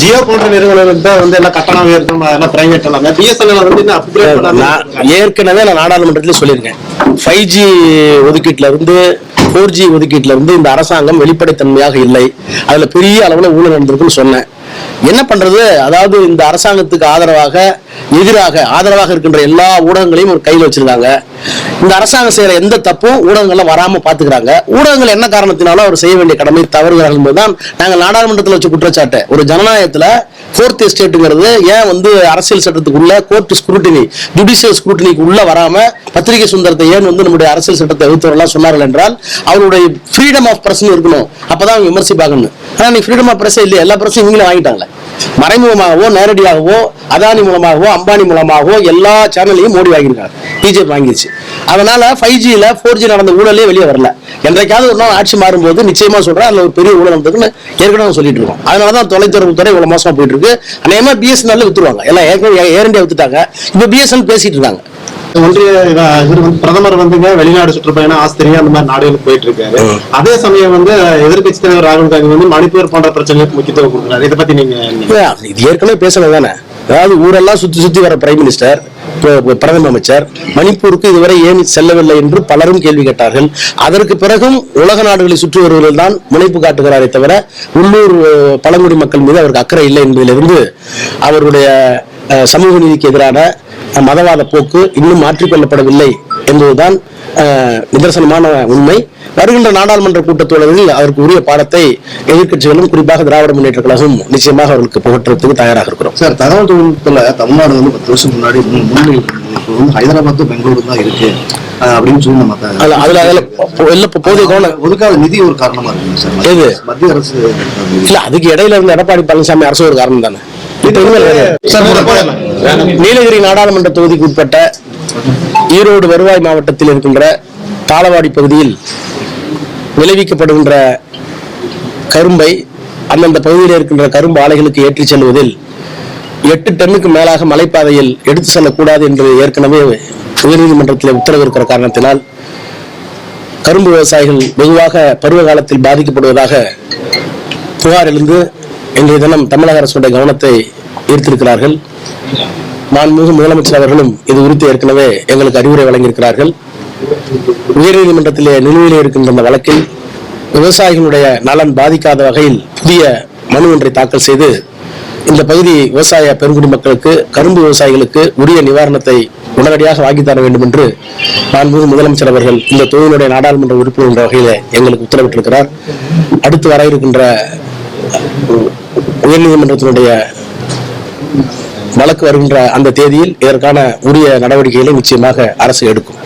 ஜியோ போன்ற நிறுவனங்கள் தான் வந்து எல்லாம் கட்டணம் உயர்த்தணும் அதெல்லாம் பிரைவேட் எல்லாமே. பிஎஸ்என்எல் வந்து இன்னும் அப்கிரேட் பண்ணாம நான் ஏற்கனவே நான் நாடாளுமன்றத்தில் சொல்லியிருக்கேன். ஃபைவ் ஜி ஒதுக்கீட்டுல இருந்து ஃபோர் ஜி ஒதுக்கீட்டுல இருந்து இந்த அரசாங்கம் வெளிப்படைத்தன்மையாக இல்லை. அதுல பெரிய அளவுல ஊழல் நடந்திருக்குன்னு சொன்னேன். என்ன பண்றது? அதாவது இந்த அரசாங்கத்துக்கு ஆதரவாக எதிராக ஆதரவாக இருக்கின்ற எல்லா ஊடகங்களையும் ஒரு கையில் வச்சிருக்காங்க. இந்த அரசாங்கம் செய்யற எந்த தப்பும் ஊடகங்கள்ல வராம பாத்துக்கிறாங்க. ஊடகங்கள் என்ன காரணத்தினாலும் அவர் செய்ய வேண்டிய கடமை தவறுகிறார்கள் என்பதுதான் நாங்கள் நாடாளுமன்றத்தில் வச்ச குற்றச்சாட்டு. ஒரு ஜனநாயகத்துல ஃபோர்த் எஸ்டேட்டுங்கிறது ஏன் வந்து அரசியல் சட்டத்துக்குள்ள கோர்ட் ஸ்க்ரூட்டினி ஜுடிஷியல் ஸ்க்ரூட்டினிக்கு உள்ள வராம பத்திரிகை சுந்தரத்தை ஏன் வந்து நம்முடைய அரசியல் சட்டத்தை எதிர்த்தவரெல்லாம் சொன்னார்கள் என்றால் அவருடைய ஃப்ரீடம் ஆஃப் பிரஸ் இருக்கணும். அப்பதான் விமர்சிப்பாங்கன்னு. ஆனால் நீ ஃப்ரீடம் ஆஃப் பிரஸ் இல்லையா? எல்லா பிரஸும் இவங்களும் வாங்கிட்டாங்களே. மறைமுகமாகவோ நேரடியாகவோ அதானி மூலமாகவோ அம்பானி மூலமாகவோ எல்லா சேனல்லையும் மோடி வாங்கியிருக்காங்க பிஜேபி வாங்கிருச்சு. அதனால ஃபைவ் ஜியில் ஃபோர் ஜி நடந்த ஊழலே வெளியே வரல. என்றைக்காவது ஒரு நாள் ஆட்சி மாறும்போது நிச்சயமா சொல்றேன் அதில் ஒரு பெரிய ஊழல் நடந்ததுன்னு ஏற்கனவே சொல்லிட்டு இருக்கோம். அதனால தான் தொலைத்தொடர்பு துறை இவ்வளோ மோசமாக போயிட்டு இருக்கு. அநேகமா பிஎஸ்என்எல் வித்துருவாங்க. எல்லாம் ஏற்கனவே ஏர் இந்தியா வித்துட்டாங்க. இப்போ பிஎஸ்என்எல் பேசிட்டு இருக்காங்க. ஒன்றிய இவ- இவர் வந்து பிரதமர் வந்துங்க வெளிநாடு சுற்றுப்பயணம் ஆஸ்திரேலியா அந்த மாதிரி நாடுகளுக்கு போயிட்டு இருக்காரு அதே சமயம் வந்து எதிர்க்கட்சி தலைவர் ராகுல் காந்தி வந்து மணிப்பூர் போன்ற பிரச்சனைகளுக்கு முக்கியத்துவம் கொடுக்குறாரு. இதை பத்தி நீங்க இது ஏற்கனவே பேசணும் தானே. அதாவது ஊரெல்லாம் சுத்தி சுத்தி வர பிரைம் மினிஸ்டர் பிரதம அமைச்சர் மணிப்பூருக்கு இதுவரை ஏன் செல்லவில்லை என்று பலரும் கேள்வி கேட்டார்கள். அதற்கு பிறகும் உலக நாடுகளை சுற்றி வருவதில் தான் முனைப்பு காட்டுகிறாரே தவிர உள்ளூர் பழங்குடி மக்கள் மீது அவருக்கு அக்கறை இல்லை என்பதிலிருந்து அவருடைய சமூக நீதிக்கு எதிரான மதவாத போக்கு இன்னும் மாற்றிக்கொள்ளப்படவில்லை என்பதுதான் நிதர்சனமான உண்மை வருகின்ற நாடாளுமன்ற கூட்டத்தொடரில் அதற்கு உரிய பாடத்தை எதிர்க்கட்சிகளும் குறிப்பாக திராவிட முன்னேற்ற கழகம் நிச்சயமாக அவர்களுக்கு புகற்றுறதுக்கு தயாராக இருக்கிறோம் சார் தகவல் தொழில்நுட்பத்துல தமிழ்நாடு வந்து பத்து வருஷம் முன்னாடி முன்- முன்னிலையில் இருந்தது. இப்போ வந்து ஹைதராபாத் பெங்களூரு தான் இருக்கு அப்படின்னு சொல்லி நம்ம அதுல அதுல இல்ல போதிய கவனம் ஒதுக்காத நிதி ஒரு காரணமா இருக்குங்க சார்? மத்திய- அரசு. இல்ல அதுக்கு இடையில இருந்த எடப்பாடி பழனிசாமி அரசு ஒரு காரணம் தானே நீலகிரி நாடாளுமன்ற தொகுதிக்கு உட்பட்ட ஈரோடு வருவாய் மாவட்டத்தில் இருக்கின்ற தாளவாடி பகுதியில் விளைவிக்கப்படுகின்ற கரும்பை அந்தந்த பகுதியில் இருக்கின்ற கரும்பு ஆலைகளுக்கு ஏற்றிச் செல்வதில் எட்டு டன்னுக்கு மேலாக மலைப்பாதையில் எடுத்து செல்லக்கூடாது என்று ஏற்கனவே உயர்நீதிமன்றத்தில் உத்தரவு இருக்கிற காரணத்தினால் கரும்பு விவசாயிகள் வெகுவாக பருவ காலத்தில் பாதிக்கப்படுவதாக புகார் எழுந்து இன்றைய தினம் தமிழக அரசுடைய கவனத்தை ஈர்த்திருக்கிறார்கள். மாண்புமிகு முதலமைச்சர் அவர்களும் இது குறித்து ஏற்கனவே எங்களுக்கு அறிவுரை வழங்கியிருக்கிறார்கள். உயர்நீதிமன்றத்திலே நிலுவையில் இருக்கின்ற இந்த வழக்கில் விவசாயிகளுடைய நலன் பாதிக்காத வகையில் புதிய மனு ஒன்றை தாக்கல் செய்து இந்த பகுதி விவசாய பெருங்குடி மக்களுக்கு கரும்பு விவசாயிகளுக்கு உரிய நிவாரணத்தை உடனடியாக வாங்கி தர வேண்டும் என்று மாண்புமிகு முதலமைச்சர் அவர்கள் இந்த தொழிலுடைய நாடாளுமன்ற உறுப்பினர் என்ற வகையில் எங்களுக்கு உத்தரவிட்டிருக்கிறார். அடுத்து வர இருக்கின்ற உயர்நீதிமன்றத்தினுடைய வழக்கு வருகின்ற அந்த தேதியில் இதற்கான உரிய நடவடிக்கைகளை நிச்சயமாக அரசு எடுக்கும்.